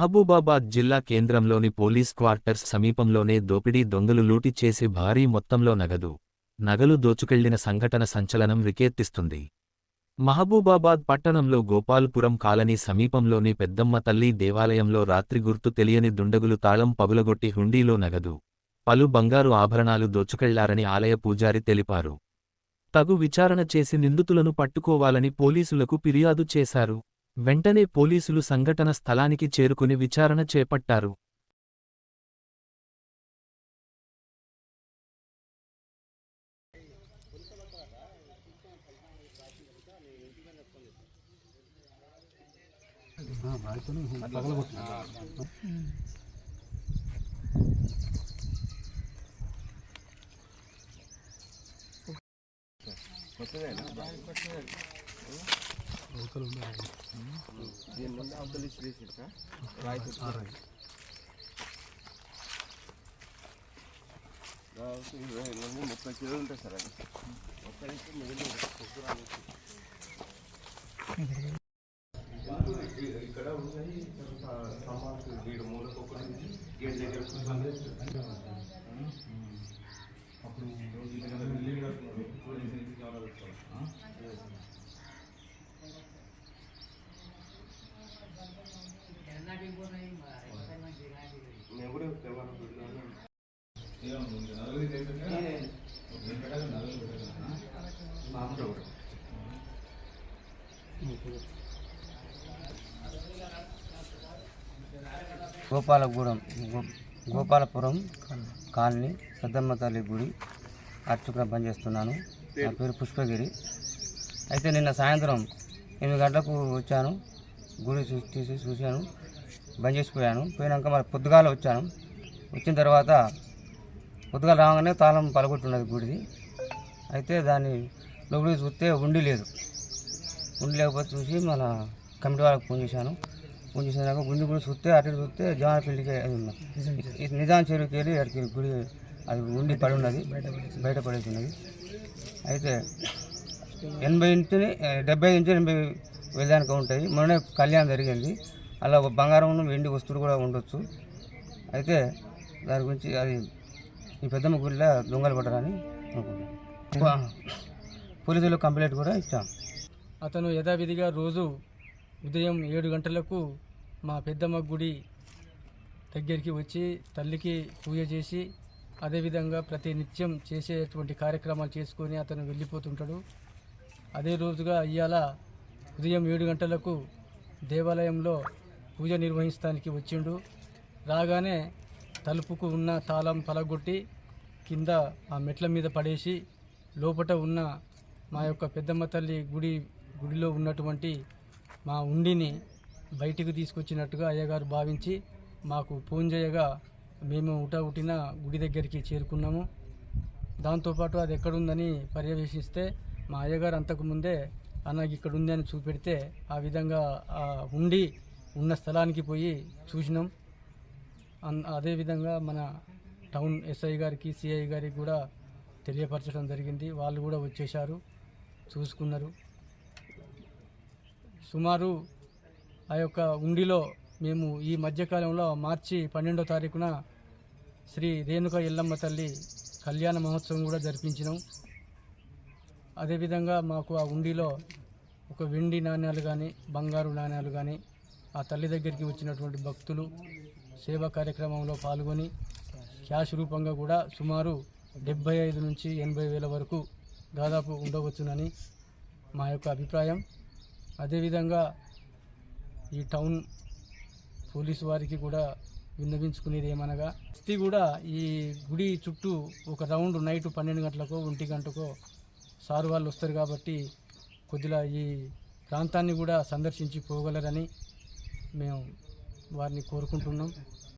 మహబూబాబాద్ జిల్లా కేంద్రంలోని police quarters సమీపంలోనే దోపిడీ దొంగలు లూటి చేసి భారీ మొత్తంలో నగదు నగలు దోచుకెళ్ళిన సంఘటన సంచలనం వికేత్తిస్తుంది మహబూబాబాద్ పట్టణంలో గోపాల్పురం కాలనీ సమీపంలోని పెద్దమ్మ తల్లి దేవాలయంలో రాత్రి గుర్తు తెలియని దుండగులు తాళం పగులగొట్టి హుండీలో నగదు పలు బంగారు ఆభరణాలు దోచుకెళ్ళారని ఆలయ పూజారి తెలిపారు. తగు విచారణ చేసి నిందితులను పట్టుకోవాలని పోలీసులకు ఫిర్యాదు చేశారు. వెంటనే పోలీసులు సంఘటన స్థలానికి చేరుకుని విచారణ చేపట్టారు. ముప్పై కిలోలు ఉంటుంది సార్ అది ఒక్కరికి మిగిలిన ఇక్కడ ఉన్నాయి సామాన్లు వీడు మూలకొకటి గేట్ దగ్గర మేము గోపాలగూడెం గో- గోపాలపురం కాలనీ సద్దమ్మ తల్లి గుడి అర్చకుగా పనిచేస్తున్నాను. నా పేరు పుష్పగిరి. అయితే నిన్న సాయంత్రం ఎనిమిది గంటలకు వచ్చాను. గుడి చూసి తీసి చూశాను. బంద్ చేసిపోయాను పోయినాక మరి పొద్దుగాల వచ్చాను. వచ్చిన తర్వాత కొద్దిగా రాగానే తాళం పలగొట్టున్నది గుడిది. అయితే దాన్ని లోపలికి చూస్తే ఉండి లేదు. ఉండి లేకపోతే చూసి మన కమిటీ వాళ్ళకి ఫోన్ చేశాను. ఫోన్ చేసినాక గుండి గుడి చూస్తే అటు చూస్తే జవానపల్లికి అది నిజాం చెరువుకి వెళ్ళి అక్కడికి గుడి అది ఉండి పడి ఉన్నది. బయట ఉన్నది అయితే ఎనభై నుంచి డెబ్బై నుంచి ఎనభై వెళ్ళడానికి ఉంటాయి. మొన్న కళ్యాణం జరిగింది. అలా ఒక బంగారం వెండి వస్తువులు కూడా ఉండొచ్చు. అయితే దాని గురించి అది ఈ పెద్దమ్మ గుడిలో దొంగలు పడ్డారని అనుకుంటాం పోలీసులు కంప్లైంట్ కూడా ఇచ్చాం. అతను యథావిధిగా రోజు ఉదయం ఏడు గంటలకు మా పెద్దమ్మ గుడి దగ్గరికి వచ్చి తల్లికి పూజ చేసి అదేవిధంగా ప్రతి నిత్యం చేసేటువంటి కార్యక్రమాలు చేసుకొని అతను వెళ్ళిపోతుంటాడు. అదే రోజుగా ఇవాళ ఉదయం ఏడు గంటలకు దేవాలయంలో పూజ నిర్వహించడానికి వచ్చిండు. రాగానే తలుపుకు ఉన్న తాళం పలగొట్టి కింద ఆ మెట్ల మీద పడేసి లోపట ఉన్న మా యొక్క పెద్దమ్మ తల్లి గుడి గుడిలో ఉన్నటువంటి మా ఉండిని బయటికి తీసుకొచ్చినట్టుగా అయ్యగారు భావించి మాకు ఫోన్ చేయగా మేము ఉట ఉటిన గుడి దగ్గరికి చేరుకున్నాము. దాంతోపాటు అది ఎక్కడుందని పర్యవేక్షిస్తే మా అయ్యగారు అంతకుముందే అన్నకి ఇక్కడ ఉంది అని చూపెడితే ఆ విధంగా ఆ ఉండి ఉన్న స్థలానికి పోయి చూసినాం. అదేవిధంగా మన టౌన్ ఎస్ఐ గారికి సిఐ గారికి కూడా తెలియపరచడం జరిగింది. వాళ్ళు కూడా వచ్చేశారు చూసుకున్నారు. సుమారు ఆ యొక్క ఉండిలో మేము ఈ మధ్యకాలంలో మార్చి పన్నెండో తారీఖున శ్రీ రేణుక ఎల్లమ్మ తల్లి కళ్యాణ మహోత్సవం కూడా జరిపించినాం. అదేవిధంగా మాకు ఆ ఉండిలో ఒక వెండి నాణ్యాలు కానీ బంగారు నాణ్యాలు కానీ ఆ తల్లి దగ్గరికి వచ్చినటువంటి భక్తులు సేవా కార్యక్రమంలో పాల్గొని క్యాష్ రూపంగా కూడా సుమారు డెబ్బై ఐదు నుంచి ఎనభై వేల వరకు దాదాపు ఉండవచ్చునని మా యొక్క అభిప్రాయం. అదేవిధంగా ఈ టౌన్ పోలీసు వారికి కూడా విన్నవించుకునేది ఏమనగా ప్రతి కూడా ఈ గుడి చుట్టూ ఒక రౌండ్ నైట్ పన్నెండు గంటలకో ఒంటి గంటకో సారు వాళ్ళు వస్తారు కాబట్టి కొద్దిగా ఈ ప్రాంతాన్ని కూడా సందర్శించి పోగలరని మేము వారిని కోరుకుంటున్నాం.